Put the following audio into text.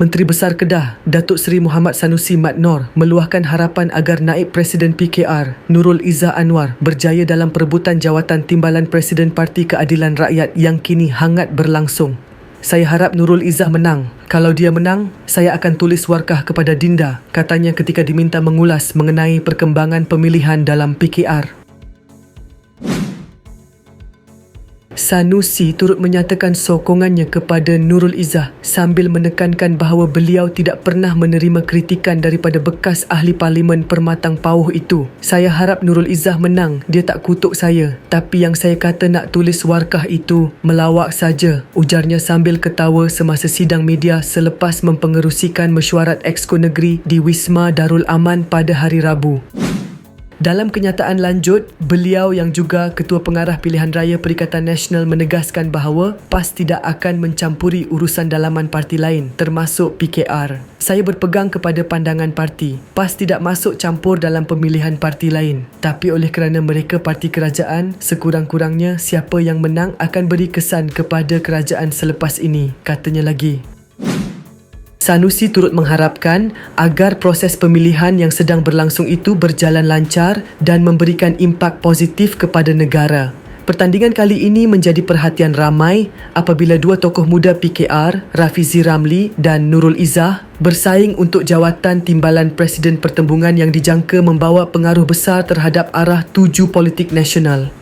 Menteri Besar Kedah, Datuk Seri Muhammad Sanusi Mat Nor meluahkan harapan agar naib Presiden PKR, Nurul Izzah Anwar berjaya dalam perebutan jawatan Timbalan Presiden Parti Keadilan Rakyat yang kini hangat berlangsung. Saya harap Nurul Izzah menang. Kalau dia menang, saya akan tulis warkah kepada Dinda, katanya ketika diminta mengulas mengenai perkembangan pemilihan dalam PKR. Sanusi turut menyatakan sokongannya kepada Nurul Izzah sambil menekankan bahawa beliau tidak pernah menerima kritikan daripada bekas ahli parlimen Permatang Pauh itu. Saya harap Nurul Izzah menang, dia tak kutuk saya. Tapi yang saya kata nak tulis warkah itu melawak saja, ujarnya sambil ketawa semasa sidang media selepas mempengerusikan mesyuarat Exco Negeri di Wisma Darul Aman pada hari Rabu. Dalam kenyataan lanjut, beliau yang juga Ketua Pengarah Pilihan Raya Perikatan Nasional menegaskan bahawa PAS tidak akan mencampuri urusan dalaman parti lain termasuk PKR. Saya berpegang kepada pandangan parti. PAS tidak masuk campur dalam pemilihan parti lain. Tapi oleh kerana mereka parti kerajaan, sekurang-kurangnya siapa yang menang akan beri kesan kepada kerajaan selepas ini, katanya lagi. Sanusi turut mengharapkan agar proses pemilihan yang sedang berlangsung itu berjalan lancar dan memberikan impak positif kepada negara. Pertandingan kali ini menjadi perhatian ramai apabila dua tokoh muda PKR, Rafizi Ramli dan Nurul Izzah bersaing untuk jawatan timbalan Presiden Pertembungan yang dijangka membawa pengaruh besar terhadap arah tuju politik nasional.